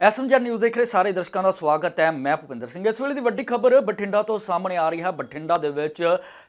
SMG news ਦੇਖ ਰਹੇ ਸਾਰੇ ਦਰਸ਼ਕਾਂ ਦਾ ਸਵਾਗਤ ਹੈ। ਮੈਂ ਭੁਪਿੰਦਰ ਸਿੰਘ। ਇਸ ਵੇਲੇ ਦੀ ਵੱਡੀ ਖਬਰ ਬਠਿੰਡਾ ਤੋਂ ਸਾਹਮਣੇ ਆ ਰਹੀ ਹੈ। ਬਠਿੰਡਾ ਦੇ ਵਿੱਚ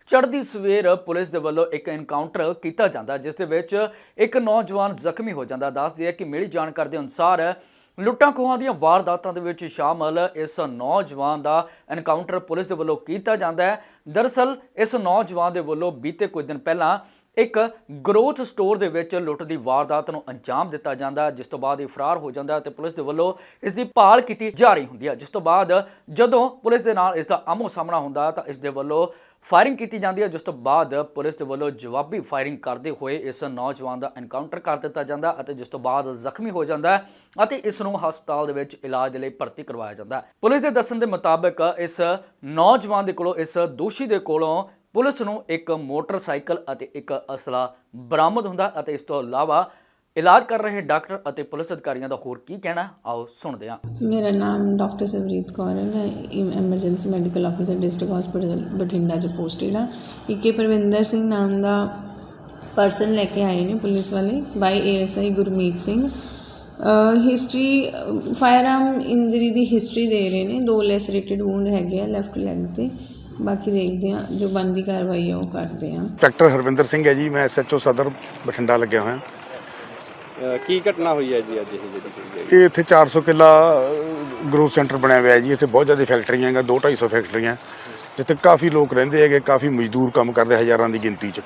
ਚੜ੍ਹਦੀ ਸਵੇਰ ਪੁਲਿਸ ਦੇ ਵੱਲੋਂ ਇੱਕ ਐਨਕਾਊਂਟਰ ਕੀਤਾ ਜਾਂਦਾ, ਜਿਸ ਦੇ ਵਿੱਚ ਇੱਕ ਨੌਜਵਾਨ ਜ਼ਖਮੀ ਹੋ ਜਾਂਦਾ। ਦੱਸਦੇ ਹੈ ਕਿ ਮਿਲੀ ਜਾਣਕਾਰੀ ਦੇ ਅਨੁਸਾਰ ਲੁੱਟਾਂ ਖੋਹਾਂ ਦੀਆਂ ਵਾਰਦਾਤਾਂ ਦੇ ਵਿੱਚ ਸ਼ਾਮਲ ਇਸ ਨੌਜਵਾਨ ਦਾ ਐਨਕਾਊਂਟਰ ਪੁਲਿਸ ਦੇ ਵੱਲੋਂ ਕੀਤਾ ਜਾਂਦਾ ਹੈ। ਦਰਅਸਲ ਇਸ ਨੌਜਵਾਨ ਦੇ ਵੱਲੋਂ ਬੀਤੇ ਕੁਝ ਦਿਨ ਪਹਿਲਾਂ ਇੱਕ ਗਰੋਥ ਸਟੋਰ ਦੇ ਵਿੱਚ ਲੁੱਟ ਦੀ ਵਾਰਦਾਤ ਨੂੰ ਅੰਜਾਮ ਦਿੱਤਾ ਜਾਂਦਾ, ਜਿਸ ਤੋਂ ਬਾਅਦ ਇਹ ਫਰਾਰ ਹੋ ਜਾਂਦਾ ਤੇ ਪੁਲਿਸ ਦੇ ਵੱਲੋਂ ਇਸ ਦੀ ਭਾਲ ਕੀਤੀ ਜਾ ਰਹੀ ਹੁੰਦੀ ਹੈ। ਜਿਸ ਤੋਂ ਬਾਅਦ ਜਦੋਂ ਪੁਲਿਸ ਦੇ ਨਾਲ ਇਸ ਦਾ ਆਮੋ ਸਾਹਮਣਾ ਹੁੰਦਾ ਤਾਂ ਇਸ ਦੇ ਵੱਲੋਂ ਫਾਇਰਿੰਗ ਕੀਤੀ ਜਾਂਦੀ ਹੈ, ਜਿਸ ਤੋਂ ਬਾਅਦ ਪੁਲਿਸ ਦੇ ਵੱਲੋਂ ਜਵਾਬੀ ਫਾਇਰਿੰਗ ਕਰਦੇ ਹੋਏ ਇਸ ਨੌਜਵਾਨ ਦਾ ਐਨਕਾਊਂਟਰ ਕਰ ਦਿੱਤਾ ਜਾਂਦਾ ਅਤੇ ਜਿਸ ਤੋਂ ਬਾਅਦ ਜ਼ਖਮੀ ਹੋ ਜਾਂਦਾ ਅਤੇ ਇਸ ਨੂੰ ਹਸਪਤਾਲ ਦੇ ਵਿੱਚ ਇਲਾਜ ਲਈ ਭਰਤੀ ਕਰਵਾਇਆ ਜਾਂਦਾ ਪੁਲਿਸ ਦੇ ਦੱਸਣ ਦੇ ਮੁਤਾਬਕ ਇਸ ਨੌਜਵਾਨ ਦੇ ਕੋਲੋਂ, ਇਸ ਦੋਸ਼ੀ ਦੇ ਕੋਲੋਂ ਪੁਲਿਸ ਨੂੰ ਇੱਕ ਮੋਟਰਸਾਈਕਲ ਅਤੇ ਇੱਕ ਅਸਲਾ ਬਰਾਮਦ ਹੁੰਦਾ ਅਤੇ ਇਸ ਤੋਂ ਇਲਾਵਾ ਇਲਾਜ ਕਰ ਰਹੇ ਡਾਕਟਰ ਅਤੇ ਪੁਲਿਸ ਅਧਿਕਾਰੀਆਂ ਦਾ ਹੋਰ ਕੀ ਕਹਿਣਾ ਆਓ ਸੁਣਦੇ ਹਾਂ। ਮੇਰਾ ਨਾਮ ਡਾਕਟਰ ਸਵਰੀਤ ਕੌਰ ਹੈ। ਮੈਂ emergency medical officer district hospital Bathinda 'ਚ ਪੋਸਟਡ ਹਾਂ। ਇੱਕੇ ਪਰਵਿੰਦਰ ਸਿੰਘ ਨਾਮ ਦਾ ਪਰਸਨ ਲੈ ਕੇ ਆਏ ਨੇ ਪੁਲਿਸ ਵਾਲੇ by ASI Gurmeet Singh. History fire firearm injury the history ਦੇ ਰਹੇ ਨੇ। ਦੋ ਲੈਸਰੇਟਡ ਵੂੰਡ ਹੈਗੇ ਆ ਲੈਫਟ ਲੈਗ ਤੇ। ਬਾਕੀ ਦੇਖਦੇ ਆ ਜੋ ਬੰਦੀ ਕਾਰਵਾਈ ਆ ਉਹ ਕਰਦੇ ਆ ਡਾਕਟਰ ਹਰਵਿੰਦਰ ਸਿੰਘ ਹੈ ਜੀ ਮੈਂ ਐਸਐਚਓ ਸਦਰ ਬਠਿੰਡਾ ਲੱਗਿਆ ਹੋਇਆ। ਅਹ ਕੀ ਘਟਨਾ ਹੋਈ ਹੈ ਜੀ ਅੱਜ ਇਹ ਜਿਹੜੀ ਹੋਈ ਹੈ? ਇਹ ਇੱਥੇ 400 ਕਿੱਲਾ ਗਰੋਥ ਸੈਂਟਰ ਬਣਿਆ ਹੋਇਆ ਹੈ ਜੀ ਇੱਥੇ ਬਹੁਤ ਜ਼ਿਆਦਾ ਫੈਕਟਰੀਆਂ ਹੈਗਾ 2-250 ਫੈਕਟਰੀਆਂ ਜਿੱਥੇ ਕਾਫੀ ਲੋਕ ਰਹਿੰਦੇ ਹੈਗੇ ਕਾਫੀ ਮਜ਼ਦੂਰ ਕੰਮ ਕਰਦੇ ਹਜ਼ਾਰਾਂ ਦੀ ਗਿਣਤੀ 'ਚ।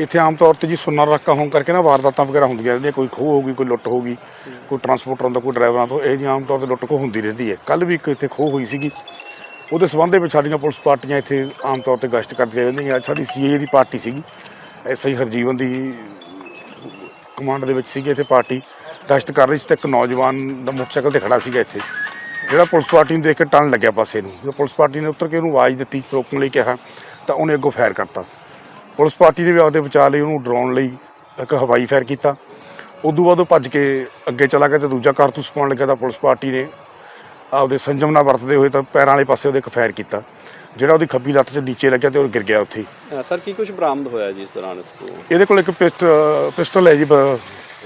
ਇੱਥੇ ਆਮ ਤੌਰ ਤੇ ਜੀ ਸੁੰਨਾ ਰੱਖਾ ਹੋਣ ਕਰਕੇ ਨਾ ਵਾਰਦਾਤਾਂ ਵਗੈਰਾ ਹੁੰਦੀਆਂ ਰਹਿੰਦੀਆਂ ਕੋਈ ਖੋਹ ਹੋ ਗਈ ਕੋਈ ਲੁੱਟ ਹੋ ਗਈ ਕੋਈ ਟਰਾਂਸਪੋਰਟਰਾਂ ਦਾ ਕੋਈ ਡਰਾਈਵਰਾਂ ਤੋਂ ਇਹ ਜੀ ਆਮ ਤੌਰ ਤੇ ਲੁੱਟ ਖੋਹ ਹੁੰਦੀ ਰਹਿੰਦੀ ਹੈ। ਕੱਲ ਵੀ ਇੱਕ ਇੱਥੇ ਖੋਹ ਹੋਈ ਸੀਗੀ। ਉਹਦੇ ਸਬੰਧ ਦੇ ਵਿੱਚ ਸਾਡੀਆਂ ਪੁਲਿਸ ਪਾਰਟੀਆਂ ਇੱਥੇ ਆਮ ਤੌਰ ਤੇ ਗਸ਼ਤ ਕਰਦੀਆਂ ਰਹਿੰਦੀਆਂ। ਅੱਜ ਸਾਡੀ ਸੀਏ ਦੀ ਪਾਰਟੀ ਸੀਗੀ। ਐਸਆਈ ਹਰਜੀਵਨ ਦੀ ਕਮਾਂਡ ਦੇ ਵਿੱਚ ਸੀਗੀ ਇੱਥੇ ਪਾਰਟੀ। ਗਸ਼ਤ ਕਰ ਰਹੀ ਸੀ ਤੇ ਇੱਕ ਨੌਜਵਾਨ ਦਾ ਮੋਟਰਸਾਈਕਲ ਤੇ ਖੜਾ ਸੀਗਾ ਇੱਥੇ। ਜਿਹੜਾ ਪੁਲਿਸ ਪਾਰਟੀ ਨੂੰ ਦੇਖ ਕੇ ਟਰਨ ਲੱਗਿਆ ਪਾਸੇ ਨੂੰ। ਜਦੋਂ ਪੁਲਿਸ ਪਾਰਟੀ ਨੇ ਉੱਤਰ ਕੇ ਉਹਨੂੰ ਆਵਾਜ਼ ਦਿੱਤੀ, ਰੋਕਣ ਲਈ ਕਿਹਾ, ਤਾਂ ਉਹਨੇ ਅੱਗੋਂ ਫਾਇਰ ਕਰਤਾ। ਪੁਲਿਸ ਪਾਰਟੀ ਦੇ ਵਿਆਹ ਦੇ ਬਚਾਅ ਲਈ ਉਹਨੂੰ ਡਰਾਉਣ ਲਈ ਇੱਕ ਹਵਾਈ ਫਾਇਰ ਕੀਤਾ। ਉਦੋਂ ਬਾਅਦ ਉਹ ਭੱਜ ਕੇ ਅੱਗੇ ਚਲਾ ਗਿਆ ਤੇ ਦੂਜਾ ਕਾਰਤੂਸ ਪਾਉਣ ਲੱਗਿਆ ਤਾਂ ਪੁਲਿਸ ਪਾਰਟੀ ਨੇ ਆਪਦੇ ਸੰਜਮ ਨਾਲ ਵਰਤਦੇ ਹੋਏ ਤਾਂ ਪੈਰਾਂ ਵਾਲੇ ਪਾਸੇ ਉਹਦੇ ਇੱਕ ਫਾਇਰ ਕੀਤਾ ਜਿਹੜਾ ਉਹਦੀ ਖੱਬੀ ਲੱਤ 'ਚ ਨੀਚੇ ਲੱਗਿਆ ਤੇ ਉਹ ਗਿਰ ਗਿਆ ਉੱਥੇ ਹੀ। ਸਰ ਕੀ ਕੁਝ ਬਰਾਮਦ ਹੋਇਆ ਜੀ ਇਸ ਦੌਰਾਨ ਇਸ ਤੋਂ? ਇਹਦੇ ਕੋਲ ਇੱਕ ਪਿਸਟ ਪਿਸਟਲ ਹੈ ਜੀ ਬ-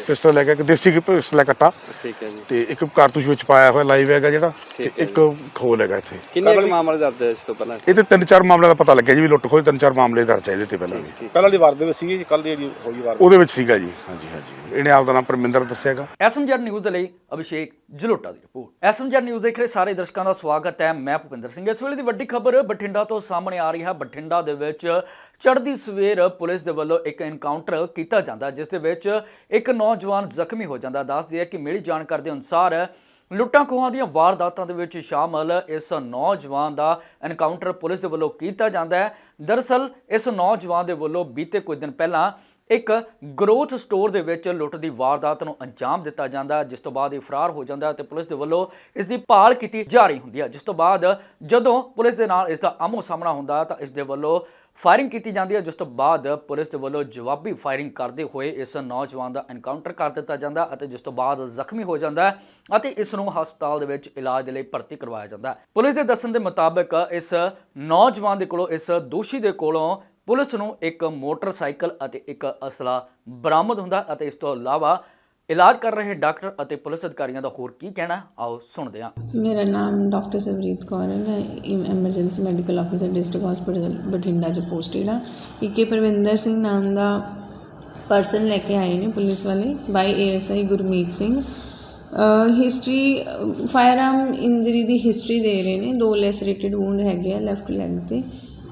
ਪਿਸਟਲ ਹੈਗਾ ਇੱਕ ਦੇਸੀ ਪਿਸਟਲ ਹੈ ਕੱਟਾ। ਠੀਕ ਹੈ ਜੀ। ਤੇ ਇੱਕ ਕਾਰਤੂਸ ਵਿੱਚ ਪਾਇਆ ਹੋਇਆ ਲਾਈਵ ਹੈਗਾ ਜਿਹੜਾ ਤੇ ਠੀਕ ਹੈ ਇੱਕ ਖੋਲ ਹੈਗਾ ਇੱਥੇ। ਕਿੰਨੇ ਕੁ ਮਾਮਲੇ ਦਰਜ ਹੈ ਇਸ ਤੋਂ ਪਹਿਲਾਂ? ਇਹ ਤੇ ਤਿੰਨ ਚਾਰ ਮਾਮਲਿਆਂ ਦਾ ਪਤਾ ਲੱਗਿਆ ਜੀ ਵੀ ਲੁੱਟ ਖੋਹ ਤਿੰਨ ਚਾਰ ਮਾਮਲੇ ਦਰਜ ਹੈ ਇਹਦੇ ਤੇ ਪਹਿਲਾਂ ਵੀ। ਪਹਿਲਾਂ ਦੀ ਵਾਰ ਦੇ ਵਿੱਚ ਸੀਗੀ ਕੱਲ ਦੀ ਜਿਹੜੀ ਹੋਈ ਵਾਰ। ਉਹਦੇ ਵਿੱਚ ਸੀਗਾ ਜੀ ਹਾਂਜੀ ਹਾਂਜੀ। ਇਹਨੇ ਆਪਦਾ ਨਾਮ ਪਰਮਿੰਦਰ ਦੱਸਿਆਗਾ ਐਸਐਮਜੀ ਨਿਊਜ਼ ਦੇ ਲਈ ਅਭਿਸ਼ੇਕ ਜਲੋਟਾ ਦੀ ਰਿਪੋਰਟ। ਐਸਐਮਜੀ ਨਿਊਜ਼ ਦੇਖ ਰਹੇ ਸਾਰੇ ਦਰਸ਼ਕਾਂ ਦਾ ਸਵਾਗਤ ਹੈ। ਮੈਂ ਭੁਪਿੰਦਰ ਸਿੰਘ। ਇਸ ਵੇਲੇ ਦੀ ਵੱਡੀ ਖਬਰ ਬਠਿੰਡਾ ਤੋਂ ਸਾਹਮਣੇ ਆ ਰਹੀ ਹੈ। ਬਠਿੰਡਾ ਦੇ ਵਿੱਚ ਚੜ੍ਹਦੀ ਸਵੇਰ ਪੁਲਿਸ ਦੇ ਵੱਲੋਂ ਇੱਕ ਐਨਕਾਊਂਟਰ ਕੀਤਾ ਜਾਂਦਾ, ਜਿਸ ਦੇ ਵਿੱਚ ਇੱਕ ਨੌਜਵਾਨ ਜ਼ਖਮੀ ਹੋ ਜਾਂਦਾ। ਦੱਸਦੀ ਹੈ ਕਿ ਮਿਲੀ ਜਾਣਕਾਰੀ ਦੇ ਅਨੁਸਾਰ ਲੁੱਟਾਂ ਖੋਹਾਂ ਦੀਆਂ ਵਾਰਦਾਤਾਂ ਦੇ ਵਿੱਚ ਸ਼ਾਮਲ ਇਸ ਨੌਜਵਾਨ ਦਾ ਐਨਕਾਊਂਟਰ ਪੁਲਿਸ ਦੇ ਵੱਲੋਂ ਕੀਤਾ ਜਾਂਦਾ ਹੈ। ਦਰਅਸਲ ਇਸ ਨੌਜਵਾਨ ਦੇ ਵੱਲੋਂ ਬੀਤੇ ਕੁਝ ਦਿਨ ਪਹਿਲਾਂ ਇੱਕ ਗਰੋਥ ਸਟੋਰ ਦੇ ਵਿੱਚ ਲੁੱਟ ਦੀ ਵਾਰਦਾਤ ਨੂੰ ਅੰਜਾਮ ਦਿੱਤਾ ਜਾਂਦਾ, ਜਿਸ ਤੋਂ ਬਾਅਦ ਇਹ ਫਰਾਰ ਹੋ ਜਾਂਦਾ ਤੇ ਪੁਲਿਸ ਦੇ ਵੱਲੋਂ ਇਸ ਦੀ ਭਾਲ ਕੀਤੀ ਜਾ ਰਹੀ ਹੁੰਦੀ ਹੈ। ਜਿਸ ਤੋਂ ਬਾਅਦ ਜਦੋਂ ਪੁਲਿਸ ਦੇ ਨਾਲ ਇਸ ਦਾ ਆਮੋ ਸਾਹਮਣਾ ਹੁੰਦਾ ਤਾਂ ਇਸ ਦੇ ਵੱਲੋਂ ਫਾਇਰਿੰਗ ਕੀਤੀ ਜਾਂਦੀ ਹੈ, ਜਿਸ ਤੋਂ ਬਾਅਦ ਪੁਲਿਸ ਦੇ ਵੱਲੋਂ ਜਵਾਬੀ ਫਾਇਰਿੰਗ ਕਰਦੇ ਹੋਏ ਇਸ ਨੌਜਵਾਨ ਦਾ ਐਨਕਾਊਂਟਰ ਕਰ ਦਿੱਤਾ ਜਾਂਦਾ ਅਤੇ ਜਿਸ ਤੋਂ ਬਾਅਦ ਜ਼ਖਮੀ ਹੋ ਜਾਂਦਾ ਅਤੇ ਇਸ ਨੂੰ ਹਸਪਤਾਲ ਦੇ ਵਿੱਚ ਇਲਾਜ ਲਈ ਭਰਤੀ ਕਰਵਾਇਆ ਜਾਂਦਾ। ਪੁਲਿਸ ਦੇ ਦੱਸਣ ਦੇ ਮੁਤਾਬਕ ਇਸ ਨੌਜਵਾਨ ਦੇ ਕੋਲੋਂ, ਇਸ ਦੋਸ਼ੀ ਦੇ ਕੋਲੋਂ ਪੁਲਿਸ ਨੂੰ ਇੱਕ ਮੋਟਰਸਾਈਕਲ ਅਤੇ ਇੱਕ ਅਸਲਾ ਬਰਾਮਦ ਹੁੰਦਾ ਅਤੇ ਇਸ ਤੋਂ ਇਲਾਵਾ ਇਲਾਜ ਕਰ ਰਹੇ ਡਾਕਟਰ ਅਤੇ ਪੁਲਿਸ ਅਧਿਕਾਰੀਆਂ ਦਾ ਹੋਰ ਕੀ ਕਹਿਣਾ ਆਓ ਸੁਣਦੇ ਹਾਂ। ਮੇਰਾ ਨਾਮ ਡਾਕਟਰ ਸਵਰੀਤ ਕੌਰ ਹੈ। ਮੈਂ emergency medical officer district hospital Bathinda 'ਚ ਪੋਸਟਡ ਹਾਂ। ਇੱਕੇ ਪਰਵਿੰਦਰ ਸਿੰਘ ਨਾਮ ਦਾ ਪਰਸਨ ਲੈ ਕੇ ਆਏ ਨੇ ਪੁਲਿਸ ਵਾਲੇ by ASI Gurmeet Singh. History fire firearm injury the history ਦੇ ਰਹੇ ਨੇ। ਦੋ ਲੈਸਰੇਟਡ ਵੂੰਡ ਹੈਗੇ ਆ ਲੈਫਟ ਲੈਗ ਤੇ।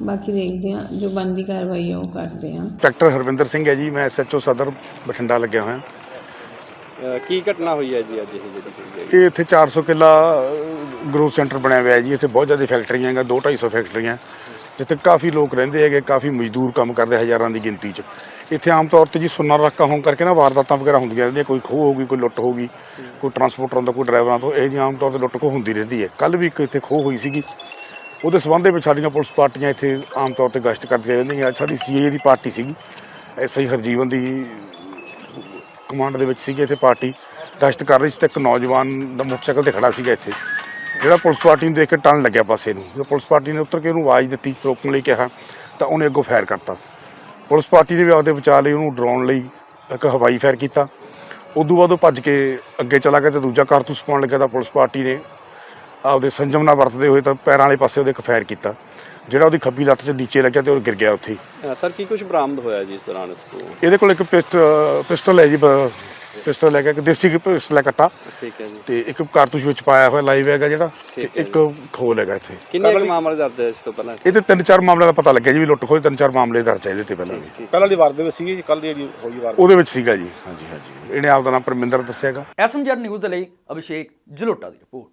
ਬਾਕੀ ਦੇਖਦੇ ਆ ਜੋ ਬੰਦੀ ਕਾਰਵਾਈ ਆ ਉਹ ਕਰਦੇ ਆ ਡਾਕਟਰ ਹਰਵਿੰਦਰ ਸਿੰਘ ਹੈ ਜੀ ਮੈਂ ਐਸਐਚਓ ਸਦਰ ਬਠਿੰਡਾ ਲੱਗਿਆ ਹੋਇਆ। ਅਹ ਕੀ ਘਟਨਾ ਹੋਈ ਹੈ ਜੀ ਅੱਜ ਇਹ ਜਿਹੜੀ ਹੋਈ ਹੈ? ਇਹ ਇੱਥੇ 400 ਕਿੱਲਾ ਗਰੋਥ ਸੈਂਟਰ ਬਣਿਆ ਹੋਇਆ ਹੈ ਜੀ ਇੱਥੇ ਬਹੁਤ ਜ਼ਿਆਦਾ ਫੈਕਟਰੀਆਂ ਹੈਗਾ 2-250 ਫੈਕਟਰੀਆਂ ਜਿੱਥੇ ਕਾਫੀ ਲੋਕ ਰਹਿੰਦੇ ਹੈਗੇ ਕਾਫੀ ਮਜ਼ਦੂਰ ਕੰਮ ਕਰਦੇ ਹਜ਼ਾਰਾਂ ਦੀ ਗਿਣਤੀ 'ਚ। ਇੱਥੇ ਆਮ ਤੌਰ ਤੇ ਜੀ ਸੁੰਨਾ ਰੱਖਾ ਹੋਣ ਕਰਕੇ ਨਾ ਵਾਰਦਾਤਾਂ ਵਗੈਰਾ ਹੁੰਦੀਆਂ ਰਹਿੰਦੀਆਂ ਕੋਈ ਖੋਹ ਹੋ ਗਈ ਕੋਈ ਲੁੱਟ ਹੋ ਗਈ ਕੋਈ ਟਰਾਂਸਪੋਰਟਰਾਂ ਦਾ ਕੋਈ ਡਰਾਈਵਰਾਂ ਤੋਂ ਇਹ ਜੀ ਆਮ ਤੌਰ ਤੇ ਲੁੱਟ ਖੋਹ ਹੁੰਦੀ ਰਹਿੰਦੀ ਹੈ। ਕੱਲ ਵੀ ਇੱਕ ਇੱਥੇ ਖੋਹ ਹੋਈ ਸੀਗੀ। ਉਹਦੇ ਸਬੰਧ ਦੇ ਵਿੱਚ ਸਾਡੀਆਂ ਪੁਲਿਸ ਪਾਰਟੀਆਂ ਇੱਥੇ ਆਮ ਤੌਰ ਤੇ ਗਸ਼ਤ ਕਰਦੀਆਂ ਰਹਿੰਦੀਆਂ। ਅੱਜ ਸਾਡੀ ਸੀਏ ਦੀ ਪਾਰਟੀ ਸੀਗੀ। ਐਸਆਈ ਹਰਜੀਵਨ ਦੀ ਕਮਾਂਡ ਦੇ ਵਿੱਚ ਸੀਗੀ ਇੱਥੇ ਪਾਰਟੀ। ਗਸ਼ਤ ਕਰ ਰਹੀ ਸੀ ਤੇ ਇੱਕ ਨੌਜਵਾਨ ਦਾ ਮੋਟਰਸਾਈਕਲ ਤੇ ਖੜਾ ਸੀਗਾ ਇੱਥੇ। ਜਿਹੜਾ ਪੁਲਿਸ ਪਾਰਟੀ ਨੂੰ ਦੇਖ ਕੇ ਟਰਨ ਲੱਗਿਆ ਪਾਸੇ ਨੂੰ। ਜਦੋਂ ਪੁਲਿਸ ਪਾਰਟੀ ਨੇ ਉੱਤਰ ਕੇ ਉਹਨੂੰ ਆਵਾਜ਼ ਦਿੱਤੀ ਰੋਕਣ ਲਈ ਕਿਹਾ, ਤਾਂ ਉਹਨੇ ਅੱਗੋਂ ਫਾਇਰ ਕਰਤਾ। ਪੁਲਿਸ ਪਾਰਟੀ ਦੇ ਵਿਆਹ ਦੇ ਵਿਚਾਰ ਲਈ ਉਹਨੂੰ ਡਰਾਉਣ ਲਈ ਇੱਕ ਹਵਾਈ ਫਾਇਰ ਕੀਤਾ। ਉਦੋਂ ਬਾਅਦ ਉਹ ਭੱਜ ਕੇ ਅੱਗੇ ਚਲਾ ਗਿਆ ਤੇ ਦੂਜਾ ਕਾਰਤੂਸ ਪਾਉਣ ਲੱਗਿਆ ਤਾਂ ਪੁਲਿਸ ਪਾਰਟੀ ਨੇ ਆਪਦੇ ਸੰਜਮ ਨਾਲ ਵਰਤਦੇ ਹੋਏ ਤਾਂ ਪੈਰਾਂ ਵਾਲੇ ਪਾਸੇ ਉਹਦੇ ਇੱਕ ਫਾਇਰ ਕੀਤਾ ਜਿਹੜਾ ਉਹਦੀ ਖੱਬੀ ਲੱਤ 'ਚ ਨੀਚੇ ਲੱਗਿਆ ਤੇ ਉਹ ਗਿਰ ਗਿਆ ਉੱਥੇ ਹੀ। ਅ, ਸਰ ਕੀ ਕੁਝ ਬਰਾਮਦ ਹੋਇਆ ਜੀ ਇਸ ਦੌਰਾਨ ਇਸ ਤੋਂ? ਇਹਦੇ ਕੋਲ ਇੱਕ ਪਿਸਟ- ਪਿਸਟਲ ਹੈ ਜੀ ਬ- ਪਿਸਟਲ ਹੈਗਾ ਇੱਕ ਦੇਸੀ ਪਿਸਟਲ ਹੈ ਕੱਟਾ। ਠੀਕ ਹੈ ਜੀ। ਤੇ ਇੱਕ ਕਾਰਤੂਸ ਵਿੱਚ ਪਾਇਆ ਹੋਇਆ ਲਾਈਵ ਹੈਗਾ ਜਿਹੜਾ ਤੇ ਠੀਕ ਹੈ ਇੱਕ ਖੋਲ ਹੈਗਾ ਇੱਥੇ। ਕਿੰਨੇ ਕੁ ਮਾਮਲੇ ਦਰਜ ਹੈ ਇਸ ਤੋਂ ਪਹਿਲਾਂ? ਇਹ ਤੇ ਤਿੰਨ ਚਾਰ ਮਾਮਲਿਆਂ ਦਾ ਪਤਾ ਲੱਗਿਆ ਜੀ ਵੀ ਲੁੱਟ ਖੋਹ ਦੇ ਤਿੰਨ ਚਾਰ ਮਾਮਲੇ ਦਰਜ ਹੈ ਇਹਦੇ ਤੇ ਪਹਿਲਾਂ ਵੀ। ਪਹਿਲਾਂ ਦੀ ਵਾਰਦੇ ਵਿੱਚ ਸੀਗੀ ਜੀ ਕੱਲ ਦੀ ਜਿਹੜੀ ਹੋਈ ਵਾਰ। ਉਹਦੇ ਵਿੱਚ ਸੀਗਾ ਜੀ ਹਾਂਜੀ ਹਾਂਜੀ। ਇਹਨੇ ਆਪਦਾ ਨਾਮ ਪਰਮਿੰਦਰ ਦੱਸਿਆਗਾ ਐਸਐਮਜੈਡ ਨਿਊਜ਼ ਦੇ ਲਈ ਅਭਿਸ਼ੇਕ ਜਲੋਟਾ ਦੀ ਰਿਪੋਰਟ।